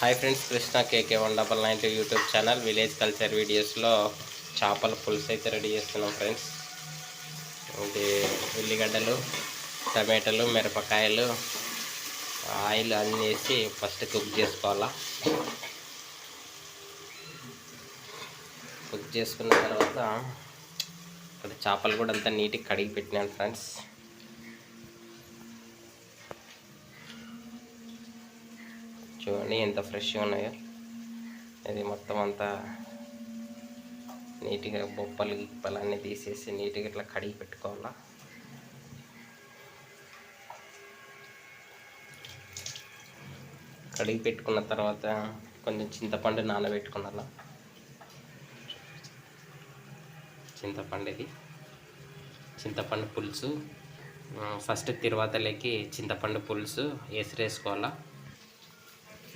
Hi friends Krishna KK one double nine two YouTube channel. Village culture వీడియోస్లో చేపల పులుసు అయితే రెడీ చేస్తున్నాం ఫ్రెండ్స్. ఇది ఉల్లిగడ్డలు టమాటాలు మిరపకాయలు ఆయిల్ అన్నీ వేసి ఫస్ట్ కుక్ చేసుకోవాలా. కుక్ చేసుకున్న తర్వాత ఇక్కడ చేపలు కూడా అంతా నీట్గా కడిగి పెట్టినాను ఫ్రెండ్స్. చూడండి ఎంత ఫ్రెష్గా ఉన్నాయో. ఇది మొత్తం అంతా నీట్గా బొప్పలు గిప్పలు అన్నీ తీసేసి నీట్గా ఇట్లా కడిగి పెట్టుకోవాలా. కడిగి పెట్టుకున్న తర్వాత కొంచెం చింతపండు నానబెట్టుకున్నాలా. చింతపండు ఇది. చింతపండు పులుసు. ఫస్ట్ తిరువాతలోకి చింతపండు పులుసు వేసిరేసుకోవాలా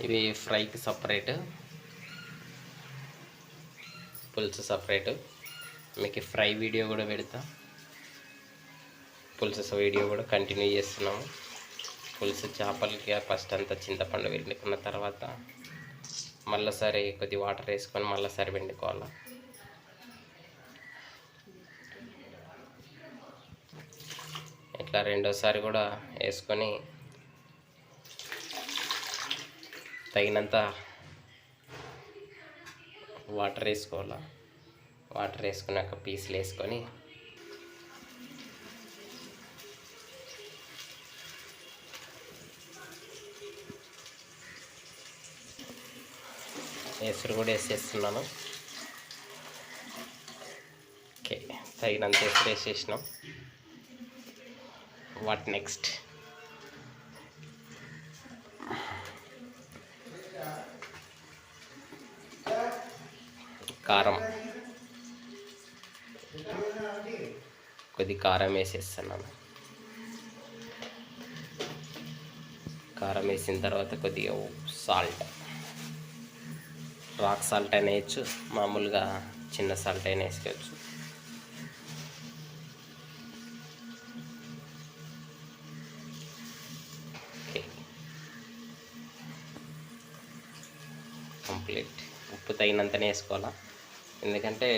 ఇవి ఫ్రైకి సపరేట్. పులుసు సపరేట్. మీకు ఫ్రై వీడియో కూడా పెడతా. పులుసు వీడియో కూడా కంటిన్యూ చేస్తున్నాము. పులుసు చేపలకి ఫస్ట్ అంతా చింతపండు వెండుకున్న తర్వాత మళ్ళీసారి కొద్ది వాటర్ వేసుకొని మళ్ళీసారి వండుకోవాలి ఇట్లా రెండోసారి కూడా వేసుకొని తగినంత వాటర్ వేసుకోవాలా? వాటర్ వేసుకున్నాక పీసులు వేసుకొని ఎసురు కూడా వేసేస్తున్నాను. ఓకే తగినంత ఎసురు వేసేసినాం. వాట్ నెక్స్ట్ కారం. కొద్ది కారం వేసేస్తున్నాను. కారం వేసిన తర్వాత కొద్దిగా సాల్ట్. రాక్ సాల్ట్ అయినా వేయచ్చు మామూలుగా చిన్న సాల్ట్ అయినా వేసుకోవచ్చు. కంప్లీట్. ఉప్పు తగినంతనే వేసుకోవాలా? ఎందుకంటే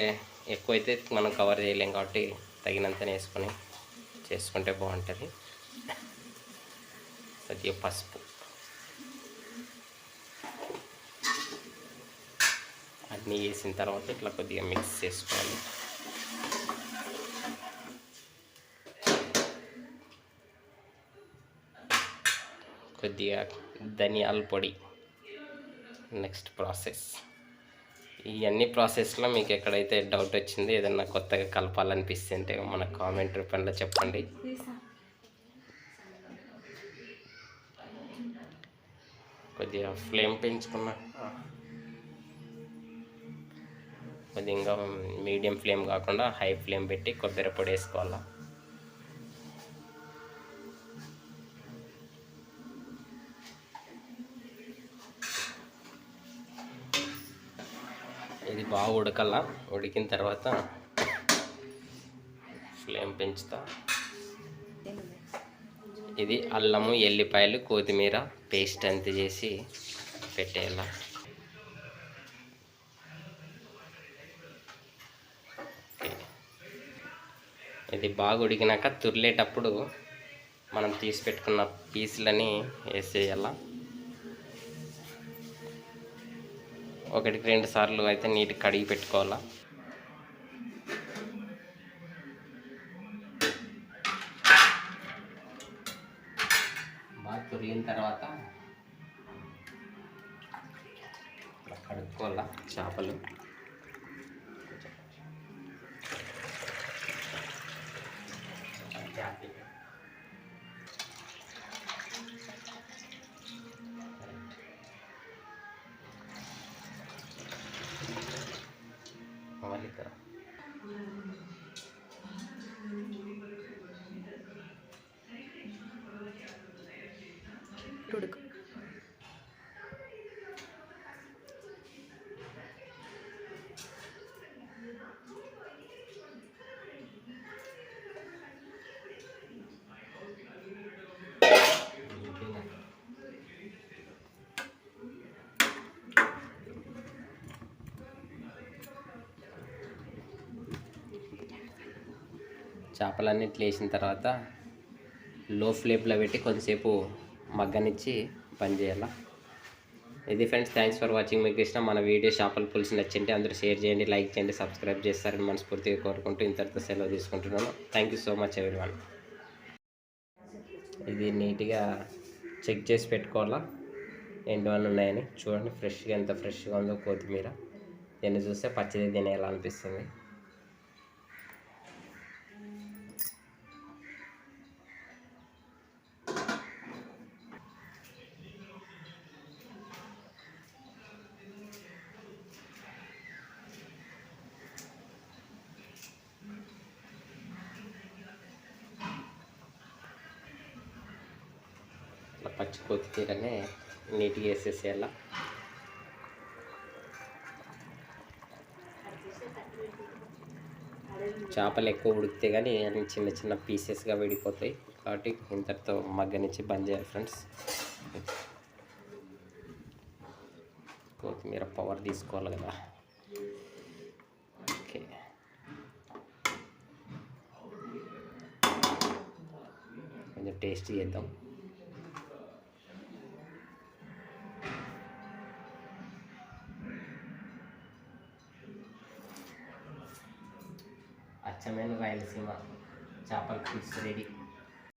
ఎక్కువైతే మనం కవర్ చేయలేం కాబట్టి తగినంతనే వేసుకొని చేసుకుంటే బాగుంటుంది. కొద్దిగా పసుపు. అన్నీ వేసిన తర్వాత ఇట్లా కొద్దిగా మిక్స్ చేసుకోవాలి. కొద్దిగా ధనియాల పొడి. Next process. ఈ అన్ని ప్రాసెస్లో మీకు ఎక్కడైతే డౌట్ వచ్చింది ఏదన్నా కొత్తగా కలపాలనిపిస్తుంటే మన కామెంట్ రూపంలో చెప్పండి. కొద్దిగా ఫ్లేమ్ పెంచుకున్నా. కొద్దిగా ఇంకా మీడియం ఫ్లేమ్ కాకుండా హై ఫ్లేమ్ పెట్టి కొబ్బరి పొడి వేసుకోవాలా? ఇది బాగా ఉడకల్లా ఉడికిన తర్వాత ఫ్లేమ్ పెంచుతా. ఇది అల్లము ఎల్లిపాయలు కొత్తిమీర పేస్ట్ అంత చేసి పెట్టేలా ఇది బాగా ఉడికినాక తుర్లేటప్పుడు మనం తీసి పెట్టుకున్న పీసులని వేసేయాల. ఒకటికి రెండు సార్లు అయితే నీట్గా కడిగి పెట్టుకోవాలా. బాగా తొరిగిన తర్వాత ఇట్లా కడుక్కోవాలా చేపలు. ममालिक का చేపలన్నీ వేసిన తర్వాత లో ఫ్లేమ్లో పెట్టి కొంతసేపు మగ్గనిచ్చి పనిచేయాలి ఇది ఫ్రెండ్స్ థ్యాంక్స్ ఫర్ వాచింగ్ మీకు ఇష్టం మన వీడియో చేపల పులుసు నచ్చింటే అందరూ షేర్ చేయండి లైక్ చేయండి సబ్స్క్రైబ్ చేస్తారని మనస్ఫూర్తిగా కోరుకుంటూ ఇంతటితో సెలవు తీసుకుంటున్నాను. Thank you so much everyone ఇది నీట్గా చెక్ చేసి పెట్టుకోవాలా? ఎండువన్నీ ఉన్నాయని? చూడండి ఫ్రెష్గా ఎంత ఫ్రెష్గా ఉందో కొత్తిమీర. దీన్ని చూస్తే పచ్చిది తినేయాలనిపిస్తుంది. పచ్చి కొత్తిమీరనే నీట్గా వేసేసేయాల. చేపలు ఎక్కువ ఉడికితే కానీ అన్ని చిన్న చిన్న పీసెస్గా విడిపోతాయి. కాబట్టి ఇంతటితో మగ్గనిచ్చి బంద్ చేయాలి ఫ్రెండ్స్. కొత్తిమీర పవర్ తీసుకోవాలి కదా. ఓకే. కొంచెం టేస్ట్ చేద్దాం. అచ్చమైన రాయలసీమ చేపల పులుసు రెడీ.